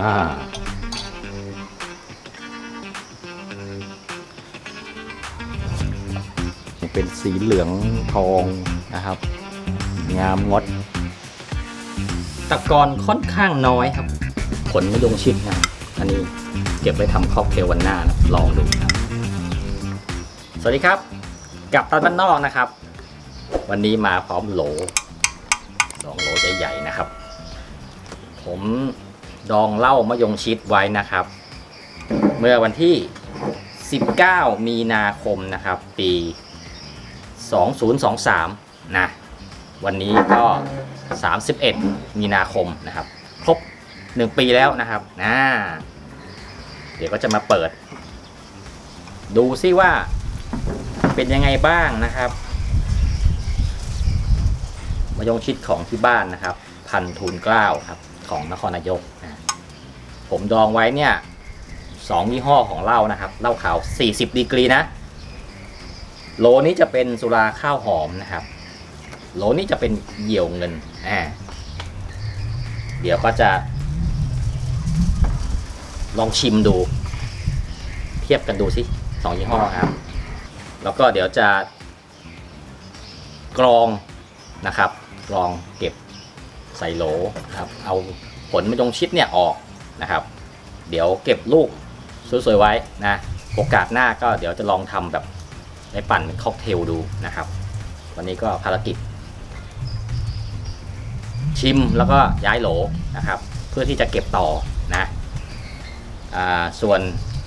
อ่าเป็นสีเหลืองทองนะครับ งามงด ตะกอนค่อนข้างน้อยครับ ผลมะยงชิดนะอันนี้เก็บไว้ทำค็อกเทลวันหน้านะลองดูครับ สวัสดีครับ กับตันบ้านนอกนะครับ วันนี้มาพร้อมโหลสองโหลใหญ่ๆนะครับ ผม ดองเหล้ามะยงชิดไว้นะครับ เมื่อวันที่ 19 มีนาคมนะครับ ปี 2023 นะ วันนี้ก็ 31 มีนาคมนะครับ ครบ 1 ปีแล้วนะครับนะเดี๋ยวก็จะมาเปิด ดูซิว่าเป็นยังไงบ้างนะครับมายงชิดของที่บ้านนะครับ พันทูลเกล้าครับ ของนครนายก ผมดองไว้เนี่ยสองยี่ห้อของเหล้านะครับเหล้าขาว 40 ดีกรีนะ โหลนี้จะเป็นสุราข้าวหอมนะครับ โหลนี้จะเป็นเหยี่ยวเงินอ่าเดี๋ยวก็จะ ลองชิมดู เทียบกันดูสิสองยี่ห้อครับ แล้วก็เดี๋ยวจะกรองนะครับ กรองเก็บใส่โหลครับ เอาผลมะยงชิดเนี่ยออก นะครับ เดี๋ยวเก็บลูกสวยๆไว้นะโอกาสหน้าก็เดี๋ยวจะลองทำแบบในปั่นค็อกเทลดูนะครับ วันนี้ก็ภารกิจ ชิมแล้วก็ย้ายโหลนะครับ เพื่อที่จะเก็บต่อนะอส่วน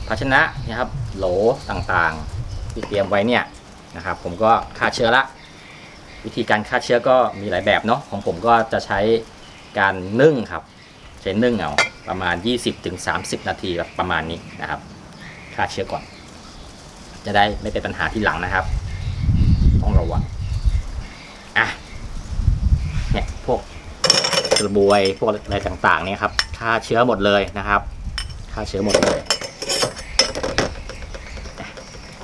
ภาชนะนะครับโหลต่างๆที่เตรียมไว้เนี่ยนะครับ ผมก็ฆ่าเชื้อละ วิธีการฆ่าเชื้อก็มีหลายแบบเนาะของผมก็จะใช้การนึ่งครับ ใช้นึ่งเอา ประมาณ 20-30 นาทีแบบประมาณนี้นะครับฆ่าเชื้อก่อน จะได้ไม่เป็นปัญหาที่หลังนะครับ ต้องระวังอะเนี่ยพวกกระบวยพวกอะไรต่างๆเนี่ยครับฆ่าเชื้อหมดเลยนะครับฆ่าเชื้อหมดเลย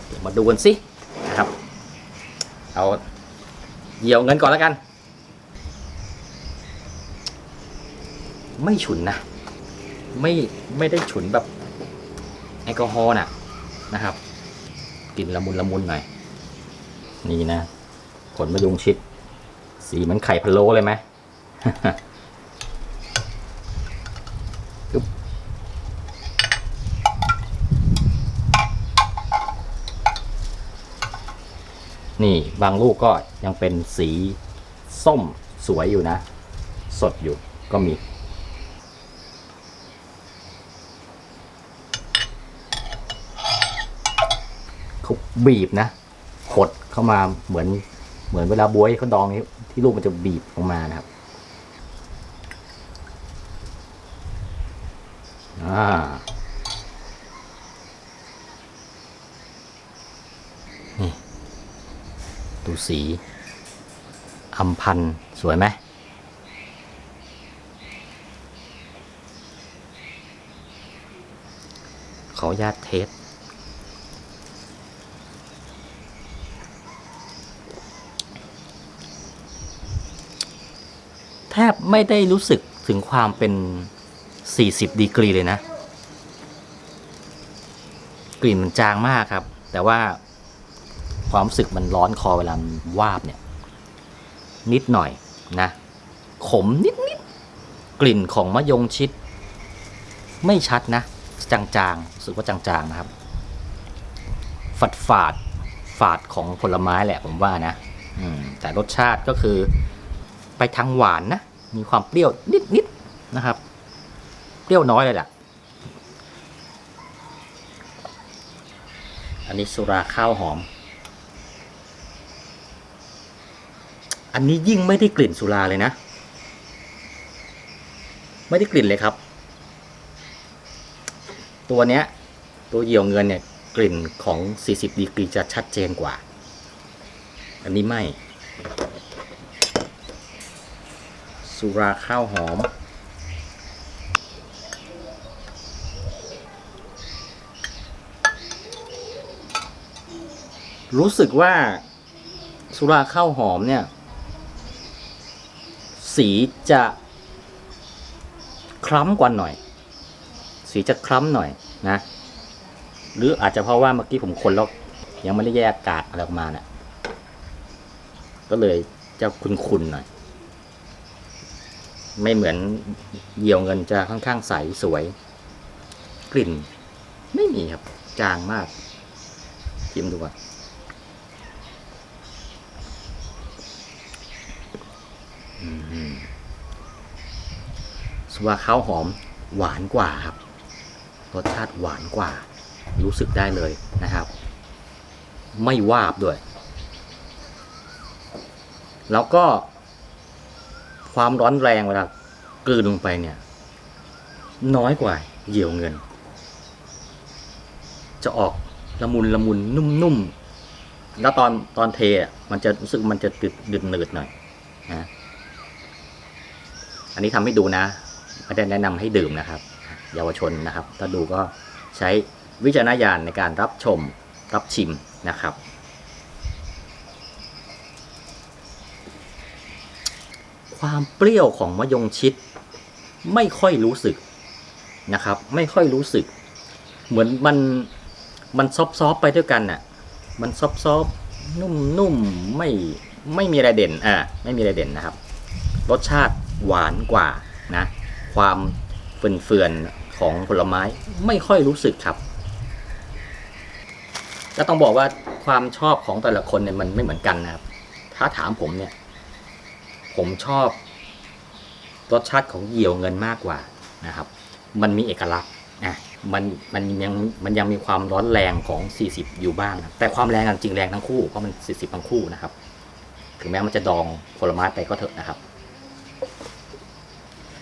เดี๋ยวมาดูกันสินะครับ เอาเหยี่ยวเงินก่อนแล้วกัน ไม่ฉุนนะ ไม่ไม่ได้ฉุนแบบแอลกอฮอล์น่ะนะครับกลิ่นละมุนละมุนหน่อย นี่นะ ผลมะยงชิด สีเหมันไข่พะโล้เลยไหมนี่บางลูกก็ยังเป็นสีส้มสวยอยู่นะ สดอยู่ก็มี เขาบีบนะขดเข้ามาเหมือนเหมือนเวลาบวยเขาดองนี้ที่ลูกมันจะบีบออกมานะครับอ่าดูสีอำพันสวยไหมขออนุญาตเทส แทบไม่ได้รู้สึกถึงความเป็น 40 ดีกรีเลยนะ กลิ่นมันจางมากครับ แต่ว่าความรู้สึกมันร้อนคอเวลา วาบเนี่ย นิดหน่อยนะ ขมนิดนิดๆกลิ่นของมะยงชิด ไม่ชัดนะ จางๆรู้สึกว่าจางๆนะครับ ฝาดฝาดฝาดของผลไม้แหละผมว่านะแต่รสชาติก็คือ ไปทางหวานนะ มีความเปรี้ยวนิดๆนะครับ เปรี้ยวน้อยเลยแหละอันนี้สุราข้าวหอม อันนี้ยิ่งไม่ได้กลิ่นสุราเลยนะ ไม่ได้กลิ่นเลยครับ ตัวเนี้ย ตัวเหยี่ยวเงินเนี่ย กลิ่นของ 40 ดีกรีจะชัดเจนกว่า อันนี้ไม่ สุราข้าวหอม รู้สึกว่าสุราข้าวหอมเนี่ย สีจะคล้ำกว่าหน่อย สีจะคล้ำหน่อยนะ หรืออาจจะเพราะว่าเมื่อกี้ผมคนแล้วยังไม่ได้แยกกากอะไรออกมาเนะี่ยก็เลยจะคุนๆหน่อย ไม่เหมือนเหยี่ยวเงินจะค่อนข้างใสสวย กลิ่น ไม่มีครับ จางมากชิมดูก่อนสวาข้าวหอมหวานกว่าครับ รสชาติหวานกว่า รู้สึกได้เลยนะครับ ไม่วาบด้วย แล้วก็ ความร้อนแรงเวลากลืนลงไปเนี่ย น้อยกว่าเหยี่ยวเงิน จะออกละมุนละมุนนุ่มๆ แล้วตอนตอนเทอะมันจะรู้สึกมันจะดึดดึดหนืดหน่อยนะอันนี้ทำให้ดูนะไม่ได้แนะนำให้ดื่มนะครับ เยาวชนนะครับ ถ้าดูก็ใช้วิจารณญาณในการรับชมรับชิมนะครับ ความเปรี้ยวของมะยงชิด ไม่ค่อยรู้สึกนะครับ ไม่ค่อยรู้สึก เหมือนมันมันซอฟซอฟๆไปด้วยกันน่ะ มันซอฟซอฟๆนุ่มๆไม่ไม่มีอะไรเด่นอ่าไม่มีอะไรเด่นนะครับ รสชาติหวานกว่านะ ความเฟื่อนๆของผลไม้ไม่ค่อยรู้สึกครับก็ต้องบอกว่าความชอบของแต่ละคนเนี่ยมันไม่เหมือนกันนะครับ ถ้าถามผมเนี่ย ผมชอบรสชาติของเหยี่ยวเงินมากกว่านะครับ มันมีเอกลักษณ์อะมันมันยังมันยังมีความร้อนแรงของ 40 อยู่บ้างนะแต่ความแรงอะจริงแรงทั้งคู่เพราะมัน 40 ทั้งคู่นะครับ ถึงแม้มันจะดองผลไม้ไปก็เถอะนะครับ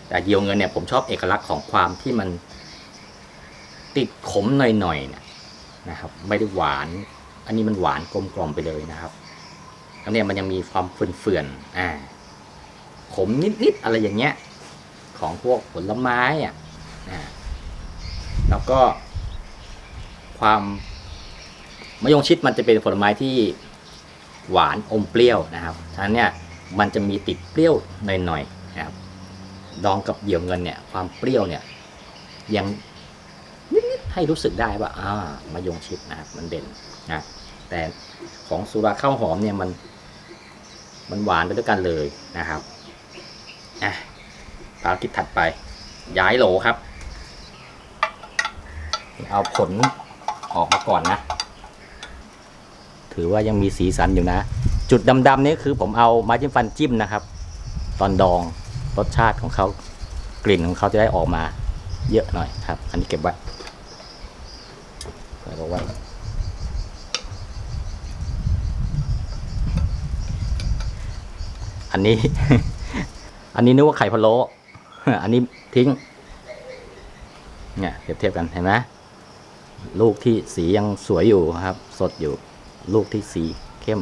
แต่เหยียวเงินเนี่ยผมชอบเอกลักษณ์ของความที่มันติดขมหน่อยๆเนี่ยนะครับ ไม่ได้หวาน อันนี้มันหวานกลมกล่อมไปเลยนะครับแล้วเนี่ยมันยังมีความเฟื่อนๆอ่า ขมนิดๆอะไรอย่างเงี้ย ของพวกผลไม้อะอ่าแล้วก็ ความมะยงชิดมันจะเป็นผลไม้ที่หวานอมเปรี้ยวนะครับฉะนั้นเนี่ยมันจะมีติดเปรี้ยวหน่อยๆนะครับ ดองกับเหยี่ยวเงินเนี่ย ความเปรี้ยวเนี่ย ยังนิดๆให้รู้สึกได้ว่าอ่ามะยงชิดนะครับ มันเด่นนะแต่ของสุราข้าวหอมเนี่ยมัน มันหวานไปด้วยกันเลยนะครับ อะภารกิจถัดไป ย้ายโหลครับ เอาผลออกมาก่อนนะ ถือว่ายังมีสีสันอยู่นะ จุดดำๆนี่คือผมเอาไม้จิ้มฟันจิ้มนะครับ ตอนดองรสชาติของเขากลิ่นของเขาจะได้ออกมาเยอะหน่อยครับ อันนี้เก็บไว้แล้วก็ไว้อันนี้ อันนี้นึกว่าไข่พะโล้อันนี้ทิ้ง เนี่ยเทียบเทียบกันเห็นไหมลูกที่สียังสวยอยู่ครับ สดอยู่ ลูกที่สีเข้ม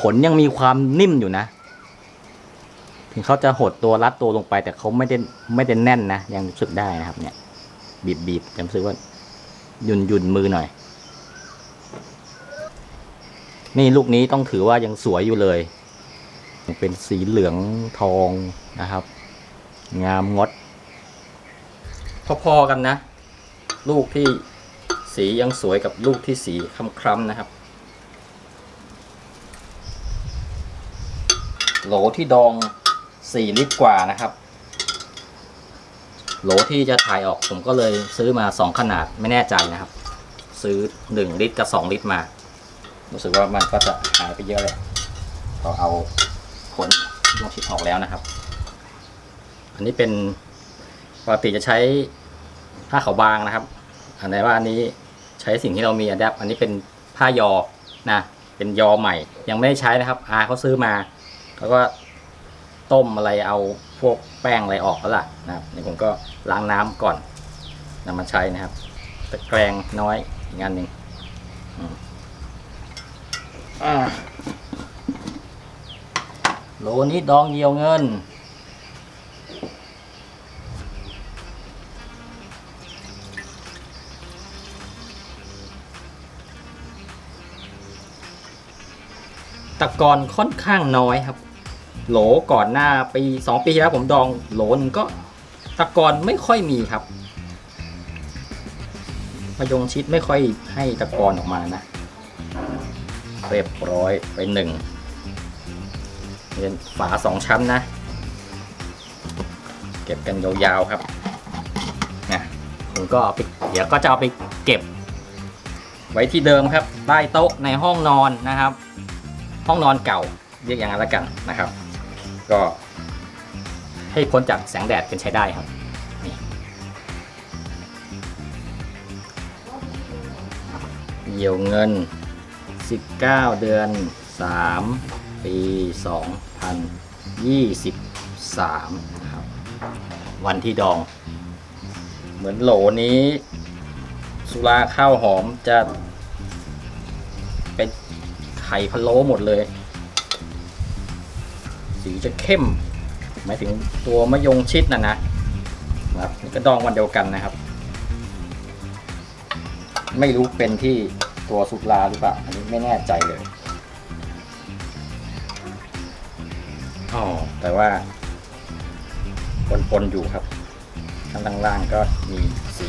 ผลยังมีความนิ่มอยู่นะ ถึงเขาจะหดตัวรัดตัวลงไป แต่เขาไม่ได้ไม่ได้แน่นนะ ยังรู้สึกได้นะครับ เนี่ย บีบบีบยังรู้สึกว่า หยุ่นหยุ่นมือหน่อย นี่ลูกนี้ต้องถือว่ายังสวยอยู่เลย เป็นสีเหลืองทองนะครับ งามงด พอๆกันนะ ลูกที่สียังสวยกับลูกที่สีคล้ำๆนะครับ โหลที่ดองสี่ลิตรกว่านะครับ โหลที่จะถ่ายออกผมก็เลยซื้อมาสองขนาดไม่แน่ใจนะครับ ซื้อหนึ่งลิตรกับสองลิตรมา รู้สึกว่ามันก็จะหายไปเยอะเลยพอเอา ผลลงชิดออกแล้วนะครับ อันนี้เป็นปกติจะใช้ผ้าขาวบางนะครับ อันไหนว่าอันนี้ใช้สิ่งที่เรามีอะแดปอันนี้เป็นผ้ายอนะ เป็นยอใหม่ ยังไม่ได้ใช้นะครับ อาเขาซื้อมาเขาก็ต้มอะไรเอาพวกแป้งอะไรออกแล้วล่ะนะครับนี่ผมก็ล้างน้ำก่อนนำมาใช้นะครับตะแกรงน้อยอีกงานหนึ่งอืมอ่า โหลนี้ดองเยียวเงิน ตะกอนค่อนข้างน้อยครับ โหลก่อนหน้าปีสองปีที่แล้วผมดองโหลนึงก็ตะกอนไม่ค่อยมีครับมายงชิดไม่ค่อยให้ตะกอนออกมานะ เรียบร้อยไปหนึ่ง เป็นฝาสองชั้นนะ เก็บกันยาวๆครับนะผมก็เอาไปเดี๋ยวก็จะเอาไปเก็บ ไว้ที่เดิมครับใต้โต๊ะในห้องนอนนะครับ ห้องนอนเก่าเรียกอย่างนั้นละกันนะครับ ก็ ให้พ้นจากแสงแดดเป็นใช้ได้ครับนี่เยียวเงิน 19 เดือน 3 ปี 2023นะครับวันที่ดอง เหมือนโหลนี้ สุราข้าวหอมจะเป็นไข่พะโล้หมดเลย สีจะเข้ม หมายถึงตัวมะยงชิดนะนะครับนี่ก็ดองวันเดียวกันนะครับ ไม่รู้เป็นที่ตัวสุราหรือเปล่า อันนี้ไม่แน่ใจเลย อ๋อแต่ว่าปนๆอยู่ครับข้างล่างๆก็มีสี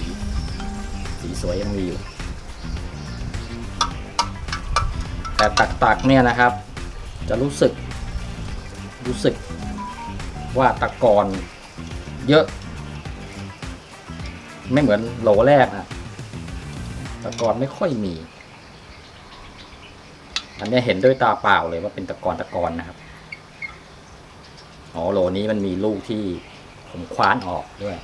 สีสวยยังมีอยู่ แต่ตักๆเนี่ยนะครับ จะรู้สึก รู้สึกว่าตะกอนเยอะ ไม่เหมือนโหลแรกนะตะกอนไม่ค่อยมี อันนี้เห็นด้วยตาเปล่าเลยว่าเป็นตะกอนตะกอนนะครับ อ๋อโหลนี้มันมีลูกที่ผมคว้านออกด้วย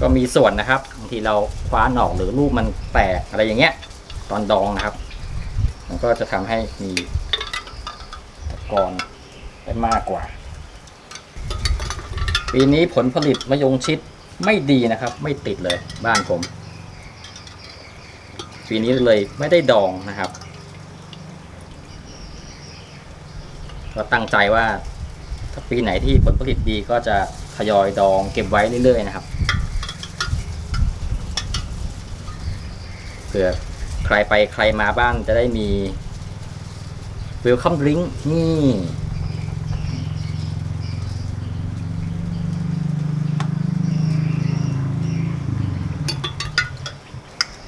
ก็มีส่วนนะครับบางทีเราคว้านออกหรือลูกมันแตกอะไรอย่างเงี้ย ตอนดองนะครับ มันก็จะทำให้มีตะกอนได้มากกว่า ปีนี้ผลผลิตมะยงชิดไม่ดีนะครับ ไม่ติดเลยบ้านผม ปีนี้เลยไม่ได้ดองนะครับ ก็ตั้งใจว่า ถ้าปีไหนที่ผลผลิตดีก็จะทยอยดองเก็บไว้เรื่อยๆนะครับเผื่อใครไปใครมาบ้านจะได้มี welcome drink นี่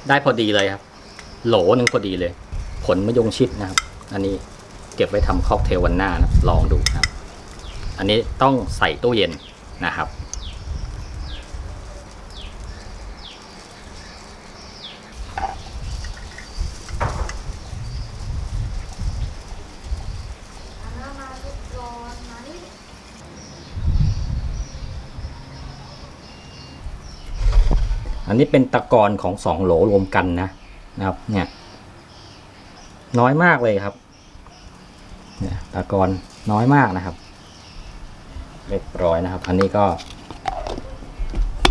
ได้พอดีเลยครับ โหลหนึ่งพอดีเลย ผลมะยงชิดนะครับ อันนี้ ก็บไว้ทำค็อกเทลวันหน้านะลองดูครับ อันนี้ต้องใส่ตู้เย็นนะครับ อันนี้เป็นตะกอนของสองโหลรวมกันนะนะครับเนี่ยน้อยมากเลยครับ เนี่ยตะกอนน้อยมากนะครับ เรียบร้อยนะครับ อันนี้ก็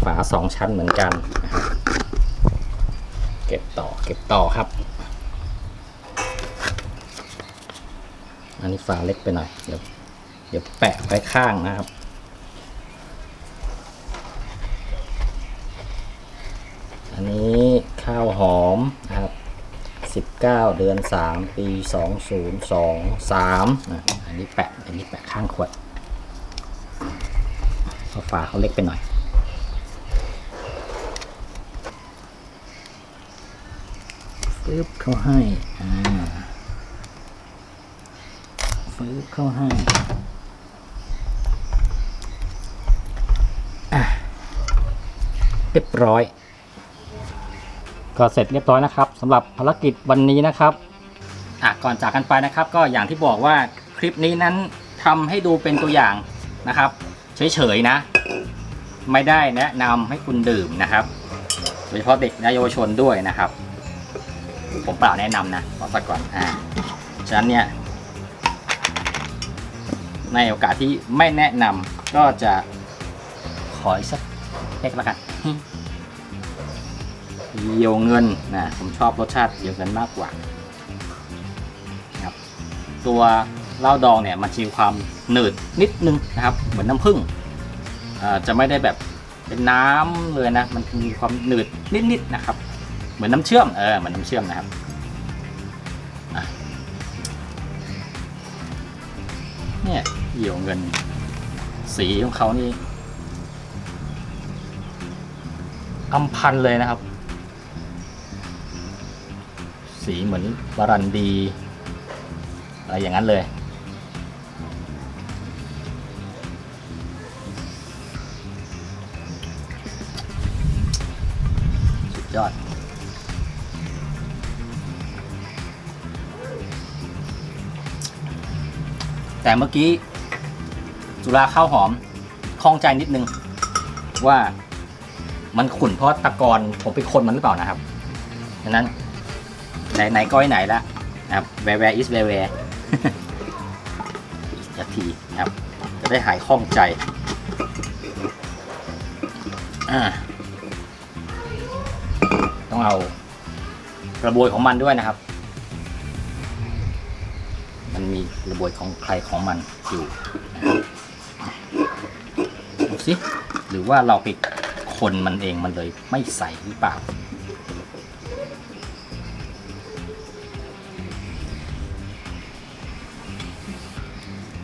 ฝาสองชั้นเหมือนกันนะครับเก็บต่อเก็บต่อครับ อันนี้ฝาเล็กไปหน่อย เดี๋ยวเดี๋ยวแปะไว้ข้างนะครับอันนี้ข้าวหอมนะครับ 19 เดือน 3 ปี 2023นะอันนี้แปะอันนี้แปะข้างขวดเพราะฝาเขาเล็กไปหน่อยฟืบเข้าให้อ่าฟืบเข้าให้เรียบร้อย ก็เสร็จเรียบร้อยนะครับสำหรับภารกิจวันนี้นะครับอะก่อนจากกันไปนะครับ ก็อย่างที่บอกว่าคลิปนี้นั้นทำให้ดูเป็นตัวอย่างนะครับ เฉยๆนะ ไม่ได้แนะนำให้คุณดื่มนะครับโดยเฉพาะเด็กและเยาวชนด้วยนะครับ ผมเปล่าแนะนำนะขอสักก่อนอ่าฉะนั้นเนี่ยในโอกาสที่ไม่แนะนำก็จะขออีกสักเล็กล้วกัน เยียวเงินนะผมชอบรสชาติเยียวเงินมากกว่าครับตัวเหล้าดองเนี่ยมันจะมีความหนืดนิดนึงนะครับ เหมือนน้ำผึ้งจะไม่ได้แบบเป็นน้ำเลยนะ มันมีความหนืดนิดๆนะครับ เหมือนน้ำเชื่อมเออเหมือนน้ำเชื่อมนะครับเนี่ยเหี่ยวเงิน สีของเขานี่อำพันเลยนะครับ สีเหมือนบารันดี อะไรอย่างนั้นเลย สุดยอดแต่เมื่อกี้สุราข้าวหอมคล่องใจนิดนึง ว่ามันขุ่นเพราะตะกอนผมไปคนมันหรือเปล่านะครับดังนั้น ไหนไหนก้อยไหนละนะครับ where where is where where อีกทีนะครับ จะได้หายคล่องใจอ่าต้องเอากระบวยของมันด้วยนะครับ มันมีกระบวยของใครของมันอยู่ดูสิหรือว่าเราไปคนมันเองมันเลยไม่ใส่หรือเปล่า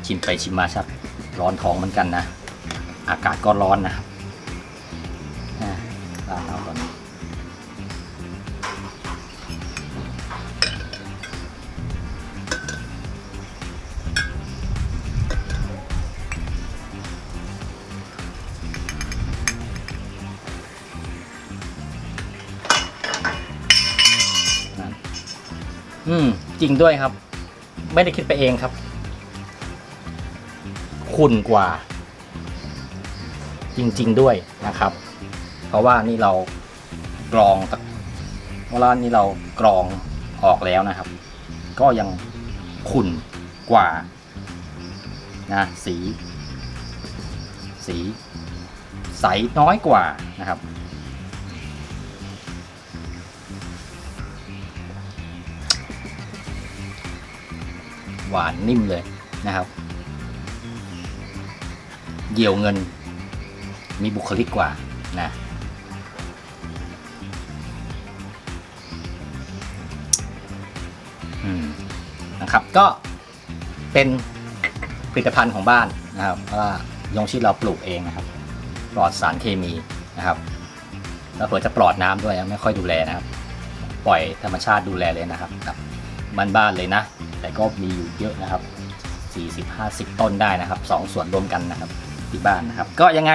ชิมไปชิมมาชักร้อนท้องเหมือนกันนะ อากาศก็ร้อนนะครับอ่าร้านเราตอนนี้อืม จริงด้วยครับ ไม่ได้คิดไปเองครับ ขุ่นกว่า จริง ๆด้วยนะครับ เพราะว่านี่เรากรองเวลานี่เรากรองออกแล้วนะครับ ก็ยังขุ่นกว่านะสี สีใสน้อยกว่านะครับ หวานนิ่มเลยนะครับ เหยี่ยวเงิน มีบุคลิกกว่านะนะครับ ก็เป็นผลิตภัณฑ์ของบ้านนะครับเพราะว่ายงชีเราปลูกเองนะครับ ปลอดสารเคมีนะครับ แล้วเผื่อจะปลอดน้ำด้วยไม่ค่อยดูแลนะครับ ปล่อยธรรมชาติดูแลเลยนะครับแบบบ้านเลยนะ แต่ก็มีอยู่เยอะนะครับ 40-50 ต้นได้นะครับสองส่วนรวมกันนะครับ ที่บ้านนะครับ ก็ยังไง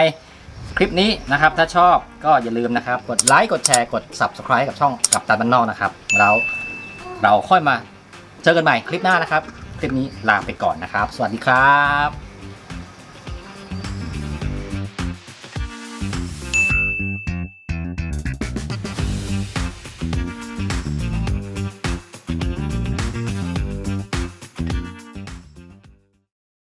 คลิปนี้นะครับ ถ้าชอบก็อย่าลืมนะครับ กดไลค์กดแชร์กด subscribe กับช่องกับตันบ้านนอกนะครับแล้วเราค่อยมาเจอกันใหม่คลิปหน้านะครับ คลิปนี้ลาไปก่อนนะครับ สวัสดีครับ